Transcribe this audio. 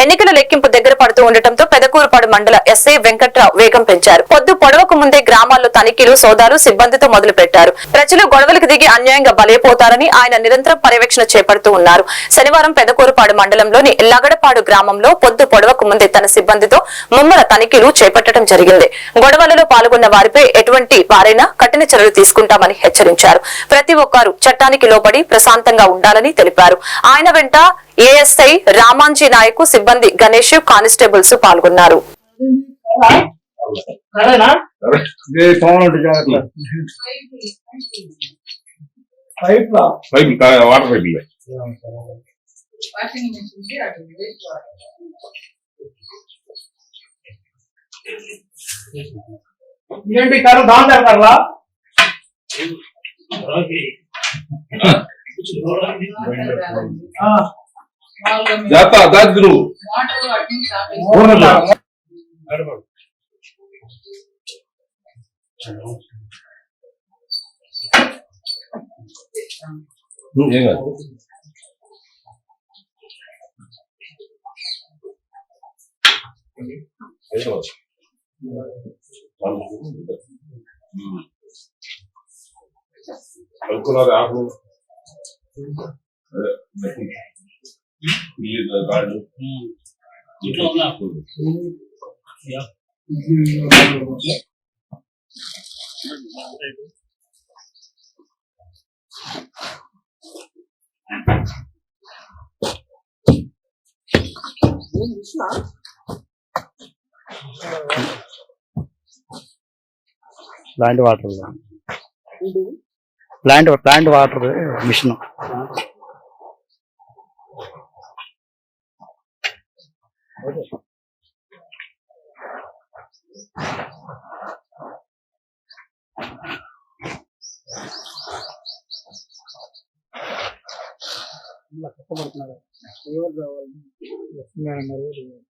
ఎన్నికల లెక్కింపు దగ్గర పడుతూ ఉండటంతో పెదకూరుపాడు మండల ఎస్ఐ వెంకట్రావు వేగం పెంచారు. పొద్దు పొడవకు ముందే గ్రామాల్లో తనిఖీలు సోదాలు సిబ్బందితో మొదలు పెట్టారు ప్రజలు గొడవలకు దిగి అన్యాయంగా బలైపోతారని ఆయన నిరంతరం పర్యవేక్షణ చేపడుతూ ఉన్నారు. శనివారం పెదకూరుపాడు మండలంలోని లగడపాడు గ్రామంలో పొద్దు పొడవకు ముందే తన సిబ్బందితో ముమ్మర తనిఖీలు చేపట్టడం జరిగింది. గొడవలలో పాల్గొన్న వారిపై ఎటువంటి వారైనా కఠిన చర్యలు తీసుకుంటామని హెచ్చరించారు. ప్రతి ఒక్కరూ చట్టానికి లోబడి ప్రశాంతంగా ఉండాలని తెలిపారు. ఆయన వెంట ఏఎస్ఐ రామాంజీ నాయకు సిబ్బంది గణేష్ కానిస్టేబుల్స్ పాల్గొన్నారు. ఏంటి కారు దాని జాగ్రత్త నువ్వు ఏం కాదు. కలుపుకున్నారు ఆకు. plant water plant plant water machine కష్టపడుతున్నారు ఎవరు కావాలి వస్తున్నారన్నారు